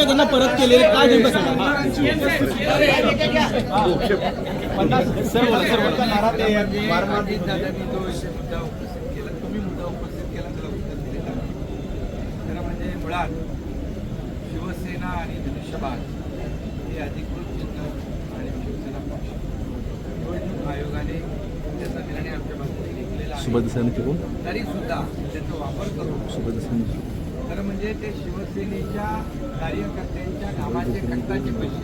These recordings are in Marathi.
आहे त्यांना परत केले काय नेमकं सांगा? सर बोला सर बोला अजित दादांनी जो विषय मुद्दा उपस्थित केला? तुम्ही मुद्दा उपस्थित केला? त्याला उत्तर दिलेलं खरं म्हणजे मुळात शिवसेना आणि धनुष्यबाण हे अधिकृत चिन्ह आणि शिवसेना पक्ष निवडणूक आयोगाने त्याचा निर्णय आमच्या बाजूने घेतलेला तरी सुद्धा त्याचा वापर करून म्हणजे ते शिवसेनेच्या कार्यकर्त्यांच्या कामाचे खर्चाचे पैसे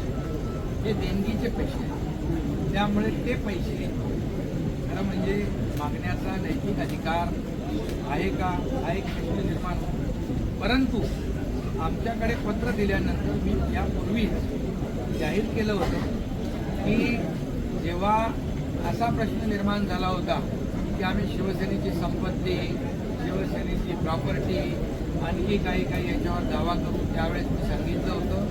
हे देणगीचे पैसे त्यामुळे ते पैसे खरं म्हणजे मागण्याचा नैतिक अधिकार आहे का? हा एक प्रश्न निर्माण होतो. परंतु आमच्याकडे पत्र दिल्यानंतर मी यापूर्वीच जाहीर केलं होतं की जेव्हा असा प्रश्न निर्माण झाला होता की आम्ही शिवसेनेची संपत्ती शिवसेनेची प्रॉपर्टी आणखी काही काही याच्यावर दावा करून त्यावेळेस मी सांगितलं होतं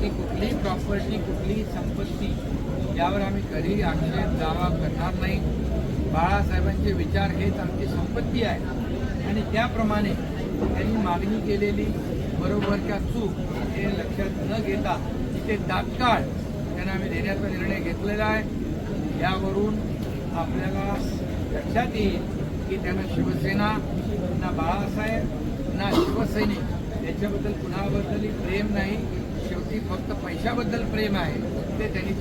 की कुठलीही प्रॉपर्टी कुठलीही संपत्ती यावर आम्ही कधीही आक्षेप दावा करणार नाही. बाळासाहेबांचे विचार हेच आमची संपत्ती आहे. आणि त्याप्रमाणे त्यांनी मागणी केलेली बरोबरच्या चूक हे लक्षात न घेता ते तात्काळ त्यांना आम्ही देण्याचा निर्णय घेतलेला आहे. यावरून आपल्याला लक्षात येईल की त्यांना शिवसेना त्यांना बाळासाहेब ना शिवसैनिक याच्याबद्दल कुणाबद्दल प्रेम नाही. शेवटी फक्त पैशाबद्दल प्रेम आहे. ते त्यांनी